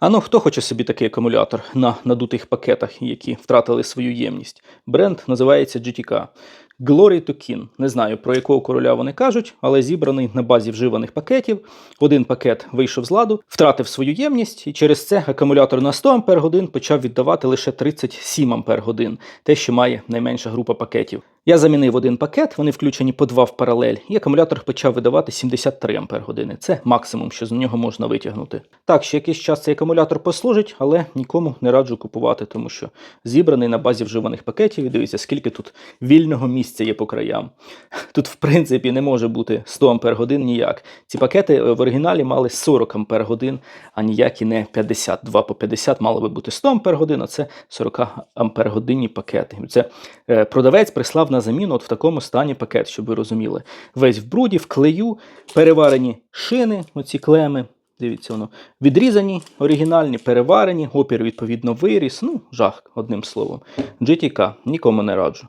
А ну хто хоче собі такий акумулятор на надутих пакетах, які втратили свою ємність? Бренд називається GTK. Glory to Kin. Не знаю про якого короля вони кажуть, але зібраний на базі вживаних пакетів. Один пакет вийшов з ладу, втратив свою ємність, і через це акумулятор на 100 Ах почав віддавати лише 37 Ах, те, що має найменша група пакетів. Я замінив один пакет, вони включені по два в паралель, і акумулятор почав видавати 73 Ах. Це максимум, що з нього можна витягнути. Так, ще якийсь час цей акумулятор послужить, але нікому не раджу купувати, тому що зібраний на базі вживаних пакетів. І дивіться, скільки тут вільного місця є по краям. Тут, в принципі, не може бути 100 Ах ніяк. Ці пакети е, в оригіналі мали 40 Ах, а ніякі не 50. 2 по 50 мало би бути 100 Ах, а це 40 Ампер-годинні пакети. Це е, продавець прислав заміну от в такому стані пакет, щоб ви розуміли. Весь в бруді, в клею, переварені шини, оці клеми. Дивіться, воно відрізані, оригінальні, переварені, опір відповідно виріс. Ну, жах, одним словом. GTK, нікому не раджу.